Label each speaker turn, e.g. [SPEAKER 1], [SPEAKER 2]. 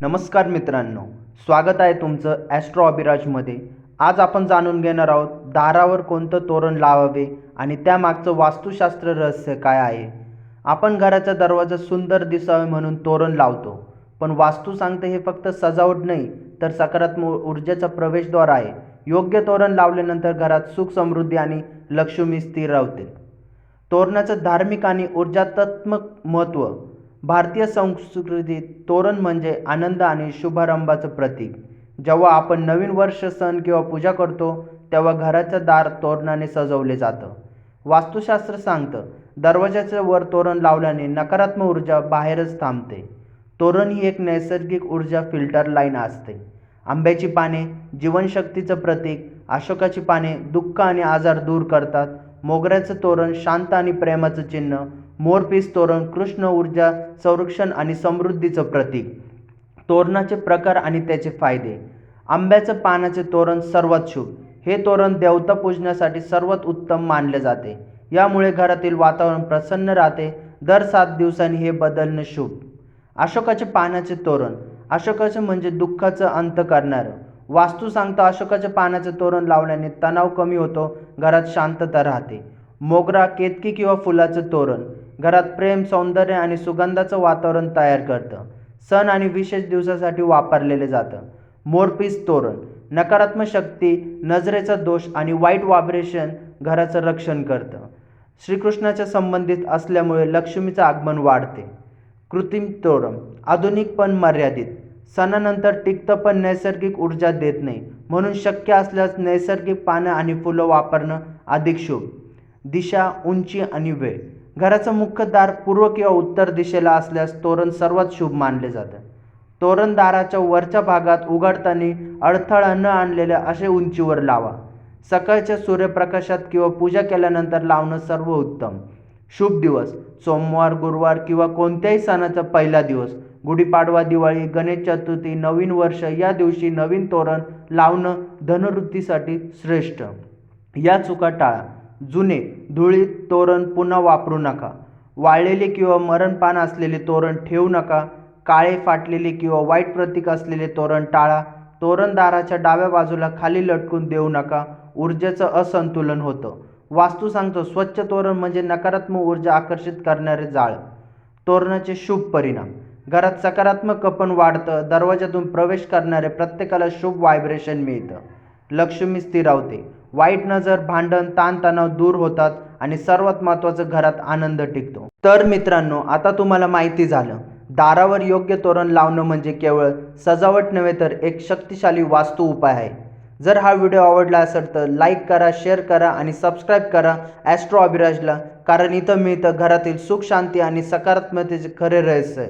[SPEAKER 1] नमस्कार मित्रांनो स्वागत आहे तुमचं ॲस्ट्रो अभिराजमध्ये आज आपण जाणून घेणार आहोत दारावर कोणतं तोरण लावावे आणि त्यामागचं वास्तुशास्त्र रहस्य काय आहे? आपण घराचा दरवाजा सुंदर दिसावे म्हणून तोरण लावतो पण वास्तू सांगते हे फक्त सजावट नाही तर सकारात्मक ऊर्जेचा प्रवेशद्वार आहे. योग्य तोरण लावल्यानंतर घरात सुख समृद्धी आणि लक्ष्मी स्थिर राहते तोरणाचं धार्मिक आणि ऊर्जात्मक महत्त्व भारतीय संस्कृतीत तोरण म्हणजे आनंद आणि शुभारंभाचं प्रतीक. जेव्हा आपण नवीन वर्ष सण किंवा पूजा करतो तेव्हा घराचं दार तोरणाने सजवले जातं. वास्तुशास्त्र सांगतं दरवाजाच्या वर तोरण लावल्याने नकारात्मक ऊर्जा बाहेरच थांबते. तोरण ही एक नैसर्गिक ऊर्जा फिल्टर लाईन असते. आंब्याची पाने जीवनशक्तीचं प्रतीक अशोकाची पाने दुःख आणि आजार दूर करतात. मोगऱ्याचं तोरण शांत आणि प्रेमाचं चिन्ह मोरपीस तोरण कृष्ण ऊर्जा संरक्षण आणि समृद्धीचं प्रतीक. तोरणाचे प्रकार आणि त्याचे फायदे. आंब्याचं पानाचे तोरण सर्वात शुभ. हे तोरण देवता पूजण्यासाठी सर्वात उत्तम मानले जाते. यामुळे घरातील वातावरण प्रसन्न राहते. दर सात दिवसांनी हे बदलणं शुभ. अशोकाचे पानाचे तोरण. अशोकाचे म्हणजे दुःखाचं अंत करणारं. वास्तू सांगतं अशोकाच्या पानाचे तोरण लावल्याने तणाव कमी होतो घरात शांतता राहते. मोगरा केतकी किंवा फुलाचं तोरण. घरात प्रेम सौंदर्य आणि सुगंधाचं वातावरण तयार करतं. सण आणि विशेष दिवसासाठी वापरलेले जातं. मोरपीस तोरण नकारात्मक शक्ती नजरेचा दोष आणि वाईट वायब्रेशन घराचं रक्षण करतं. श्रीकृष्णाच्या संबंधित असल्यामुळे लक्ष्मीचं आगमन वाढते. कृत्रिम तोरण आधुनिक पण मर्यादित. सणानंतर टिकतं पण नैसर्गिक ऊर्जा देत नाही म्हणून शक्य असल्यास नैसर्गिक पानं आणि फुलं वापरणं अधिक शुभ. दिशा उंची आणि वेळ. घराचं मुख्य दार पूर्व किंवा उत्तर दिशेला असल्यास तोरण सर्वात शुभ मानले जातं. तोरण दाराच्या वरच्या भागात उघडताना अडथळा न आणलेल्या असे उंचीवर लावा. सकाळच्या सूर्यप्रकाशात किंवा पूजा केल्यानंतर लावणं सर्व उत्तम शुभ दिवस. सोमवार गुरुवार किंवा कोणत्याही सणाचा पहिला दिवस. गुढीपाडवा दिवाळी गणेश चतुर्थी नवीन वर्ष या दिवशी नवीन तोरण लावणं धनवृत्तीसाठी श्रेष्ठ. या चुका टाळा. जुने धुळीत तोरण पुन्हा वापरू नका. वाळलेले किंवा मरणपान असलेले तोरण ठेवू नका. काळे फाटलेले किंवा वाईट प्रतीक असलेले तोरण टाळा. तोरणदाराच्या डाव्या बाजूला खाली लटकून देऊ नका. ऊर्जेचं असंतुलन होतं. वास्तू सांगतो स्वच्छ तोरण म्हणजे नकारात्मक ऊर्जा आकर्षित करणारे जाळ. तोरणाचे शुभ परिणाम. घरात सकारात्मक कपन वाढतं दरवाजातून प्रवेश करणारे प्रत्येकाला शुभ व्हायब्रेशन मिळतं. लक्ष्मी स्थिरावते. वाईट नजर भांडण ताणतणाव दूर होतात आणि सर्वात महत्त्वाचं घरात आनंद टिकतो. तर मित्रांनो आता तुम्हाला माहिती झालं. दारावर योग्य तोरण लावणं म्हणजे केवळ सजावट नव्हे तर एक शक्तिशाली वास्तू उपाय आहे. जर हा व्हिडिओ आवडला असेल तर लाईक करा शेअर करा आणि सबस्क्राईब करा ॲस्ट्रो अभिराजला कारण इथं मिळतं घरातील सुख शांती आणि सकारात्मकतेचे खरे रहस्य.